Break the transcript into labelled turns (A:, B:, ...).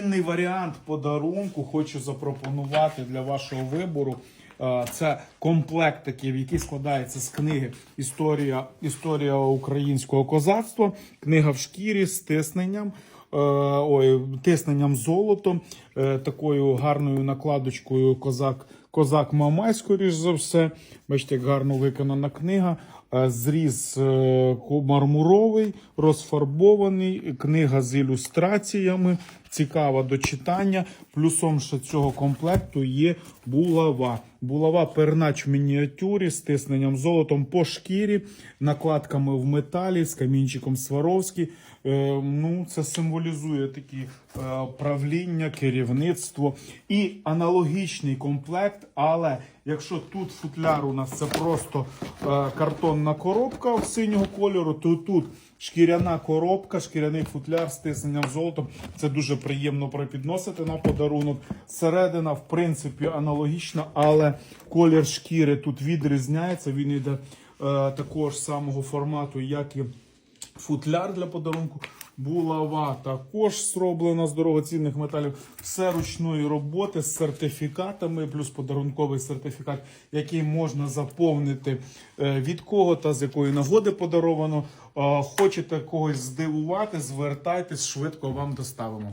A: Цінний варіант подарунку хочу запропонувати для вашого вибору. Е, Це комплектиків, який складається з книги Історія, Історія українського козацтва, книга в шкірі з тисненням. е, Ой, тисненням золотом, е, такою гарною накладочкою козак, козак Мамай, скоріш за все. Бачите, як гарно виконана книга. Е, Зріз е, мармуровий, розфарбований, книга з ілюстраціями, цікава до читання. Плюсом ще цього комплекту є булава. Булава пернач в мініатюрі з тисненням золотом по шкірі, накладками в металі з камінчиком Сваровський. Е, ну, це символізує такі правління, керівництво і аналогічний комплект. Але якщо тут футляр у нас це просто е, картонна коробка синього кольору, то тут шкіряна коробка, шкіряний футляр з тисненням золотом. Це дуже приємно припідносити на подарунок. Середина, в принципі, аналогічна, але колір шкіри тут відрізняється. Він йде е, такого ж самого формату, як і футляр для подарунку. Булава також зроблена з дорогоцінних металів. Все ручної роботи з сертифікатами, плюс подарунковий сертифікат, який можна заповнити е, від кого та з якої нагоди подаровано. Е, Хочете когось здивувати, звертайтесь, швидко вам доставимо.